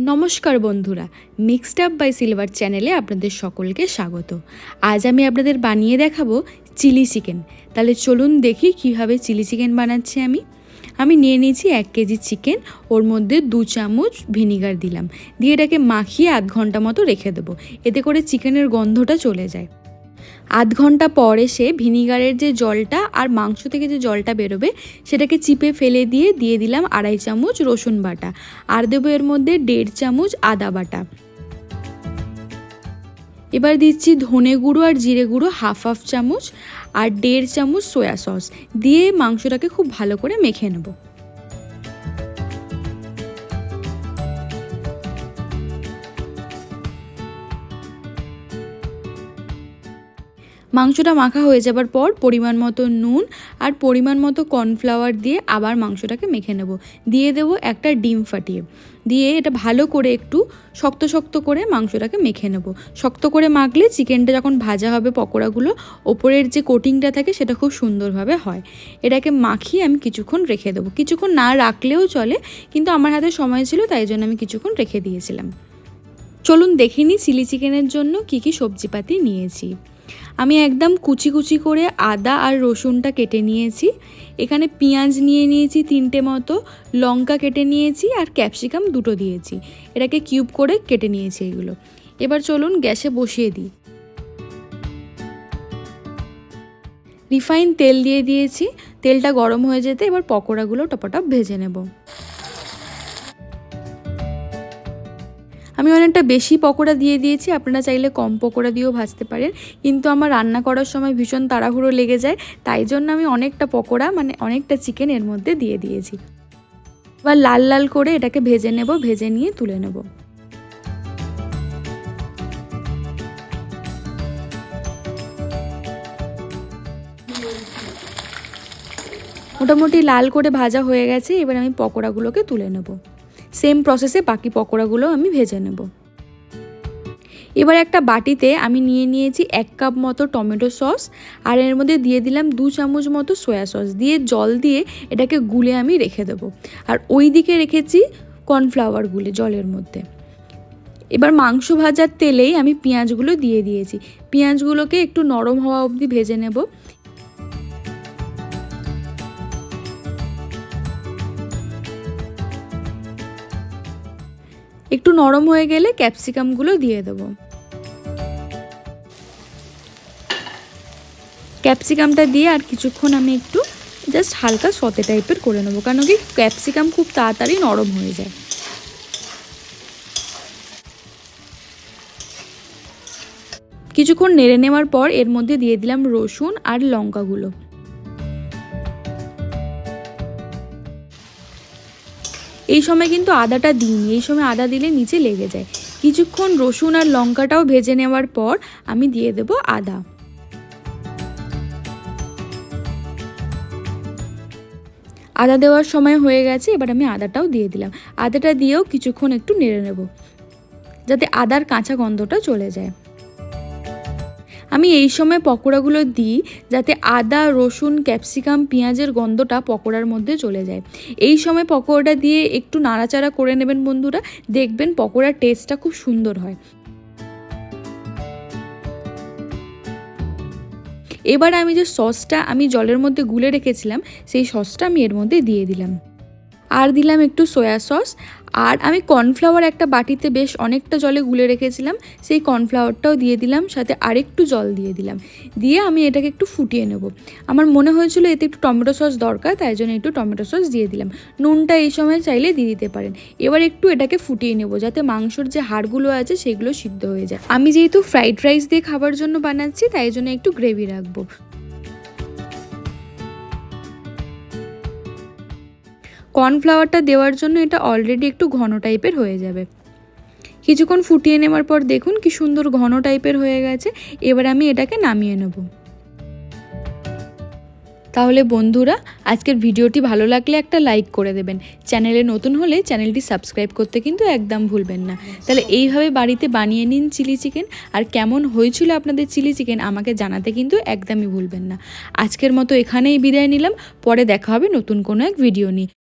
নমস্কার বন্ধুরা mixed up by silver চ্যানেলে আপনাদের সকলকে স্বাগত। আজ আমি আপনাদের বানিয়ে দেখাবো চিলি চিকেন। তাহলে চলুন দেখি কীভাবে চিলি চিকেন বানাচ্ছি আমি। আমি নিয়ে নিয়েছি এক কেজি চিকেন, ওর মধ্যে দু চামচ ভিনিগার দিলাম। দিয়ে এটাকে মাখিয়ে আধ ঘণ্টা মতো রেখে দেবো। এতে করে চিকেনের গন্ধটা চলে যায়। আধ ঘণ্টা পর এসে ভিনিগারের যে জলটা আর মাংস থেকে যে জলটা বেরোবে, সেটাকে চিপে ফেলে দিয়ে দিয়ে দিলাম আড়াই চামচ রসুন বাটা। আর দেবো এর মধ্যে দেড় চামচ আদা বাটা। এবার দিচ্ছি ধনে গুঁড়ো আর জিরে গুঁড়ো হাফ হাফ চামচ আর দেড় চামচ সয়া সস। দিয়ে মাংসটাকে খুব ভালো করে মেখে নেব। মাংসটা মাখা হয়ে যাবার পর পরিমাণ মতো নুন আর পরিমাণ মতো কর্নফ্লাওয়ার দিয়ে আবার মাংসটাকে মেখে নেব। দিয়ে দেবো একটা ডিম ফাটিয়ে। দিয়ে এটা ভালো করে একটু শক্ত শক্ত করে মাংসটাকে মেখে নেব। শক্ত করে মাখলে চিকেনটা যখন ভাজা হবে পকোড়াগুলো, ওপরের যে কোটিংটা থাকে সেটা খুব সুন্দরভাবে হয়। এটাকে মাখিয়ে আমি কিছুক্ষণ রেখে দেবো। কিছুক্ষণ না রাখলেও চলে, কিন্তু আমার হাতে সময় ছিল তাই জন্য আমি কিছুক্ষণ রেখে দিয়েছিলাম। চলুন দেখিনি চিলি চিকেনের জন্য কী কী সবজিপাতি নিয়েছি। আমি একদম কুচি কুচি করে আদা আর রসুনটা কেটে নিয়েছি। এখানে পেঁয়াজ নিয়ে নিয়েছি তিনটে মতো, লঙ্কা কেটে নিয়েছি আর ক্যাপসিকাম দুটো দিয়েছি। এটাকে কিউব করে কেটে নিয়েছি এগুলো। এবার চলুন গ্যাসে বসিয়ে দিই। রিফাইন তেল দিয়ে দিয়েছি। তেলটা গরম হয়ে যেতে এবার পকোড়াগুলো টপটপ ভেজে নেব। আমি অনেকটা বেশি পকোড়া দিয়ে দিয়েছি, আপনারা চাইলে কম পকোড়া দিয়েও ভাজতে পারেন। কিন্তু আমার রান্না করার সময় ভীষণ তাড়াহুড়ো লেগে যায়, তাই জন্য আমি অনেকটা পকোড়া মানে অনেকটা চিকেন এর মধ্যে দিয়ে দিয়েছি। এবার লাল লাল করে এটাকে ভেজে নেব, ভেজে নিয়ে তুলে নেব। মোটামুটি লাল করে ভাজা হয়ে গেছে, এবার আমি পকোড়াগুলোকে তুলে নেব। সেম প্রসেসে বাকি পকোড়াগুলো আমি ভেজে নেব। এবার একটা বাটিতে আমি নিয়ে নিয়েছি এক কাপ মতো টমেটো সস, আর এর মধ্যে দিয়ে দিলাম দু চামচ মতো সয়া সস। দিয়ে জল দিয়ে এটাকে গুলে আমি রেখে দেবো। আর ওই দিকে রেখেছি কর্নফ্লাওয়ার গুলে জলের মধ্যে। এবার মাংস ভাজার তেলেই আমি পেঁয়াজগুলো দিয়ে দিয়েছি। পেঁয়াজগুলোকে একটু নরম হওয়া অবধি ভেজে নেব। একটু নরম হয়ে গেলে ক্যাপসিকামগুলো দিয়ে দেবো। ক্যাপসিকামটা দিয়ে আর কিছুক্ষণ আমি একটু জাস্ট হালকা সতে টাইপের করে নেব, কারণ কি ক্যাপসিকাম খুব তাড়াতাড়ি নরম হয়ে যায়। কিছুক্ষণ নেড়ে নেওয়ার পর এর মধ্যে দিয়ে দিলাম রসুন আর লঙ্কাগুলো। এই সময় কিন্তু আদাটা দিইনি, এই সময় আদা দিলে নিচে লেগে যায়। কিছুক্ষণ রসুন আর লঙ্কাটাও ভেজে নেওয়ার পর আমি দিয়ে দেব আদা। আদা দেওয়ার সময় হয়ে গেছে, এবার আমি আদাটাও দিয়ে দিলাম। আদাটা দিয়েও কিছুক্ষণ একটু নেড়ে নেব, যাতে আদার কাঁচা গন্ধটা চলে যায়। আমি এই সময় পকোড়াগুলো দিই যাতে আদা, রসুন, ক্যাপসিকাম, পেঁয়াজের গন্ধটা পকোড়ার মধ্যে চলে যায়। এই সময় পকোড়াটা দিয়ে একটু নাড়াচাড়া করে নেবেন বন্ধুরা, দেখবেন পকোড়ার টেস্টটা খুব সুন্দর হয়। এবার আমি যে সসটা আমি জলের মধ্যে গুলে রেখেছিলাম, সেই সসটা আমি এর মধ্যে দিয়ে দিলাম। আর দিলাম একটু সয়া সস আর আমি কর্নফ্লাওয়ার একটা বাটিতে বেশ অনেকটা জলে গুলে রেখেছিলাম, সেই কর্নফ্লাওয়ারটাও দিয়ে দিলাম, সাথে আরেকটু জল দিয়ে দিলাম। দিয়ে আমি এটাকে একটু ফুটিয়ে নেব। আমার মনে হয়েছিল এতে একটু টমেটো সস দরকার, তাই জন্য একটু টমেটো সস দিয়ে দিলাম। নুনটা এই সময় চাইলে দিয়ে দিতে পারেন। এবার একটু এটাকে ফুটিয়ে নেব, যাতে মাংসর যে হাড়গুলো আছে সেগুলো সিদ্ধ হয়ে যায়। আমি যেহেতু ফ্রাইড রাইস দিয়ে খাবার জন্য বানাচ্ছি, তাই জন্য একটু গ্রেভি রাখব। কর্নফ্লাওয়ারটা দেওয়ার জন্য এটা অলরেডি একটু ঘন টাইপের হয়ে যাবে। কিছুক্ষণ ফুটিয়ে নেওয়ার পর দেখুন কি সুন্দর ঘন টাইপের হয়ে গেছে, এবার আমি এটাকে নামিয়ে নেব। তাহলে বন্ধুরা, আজকের ভিডিওটি ভালো লাগলে একটা লাইক করে দেবেন। চ্যানেলে নতুন হলে চ্যানেলটি সাবস্ক্রাইব করতে কিন্তু একদম ভুলবেন না। তাহলে এইভাবে বাড়িতে বানিয়ে নিন চিলি চিকেন আর কেমন হয়েছিল আপনাদের চিলি চিকেন আমাকে জানাতে কিন্তু একদমই ভুলবেন না। আজকের মতো এখানেই বিদায় নিলাম, পরে দেখা হবে নতুন কোনো এক ভিডিও নিয়ে।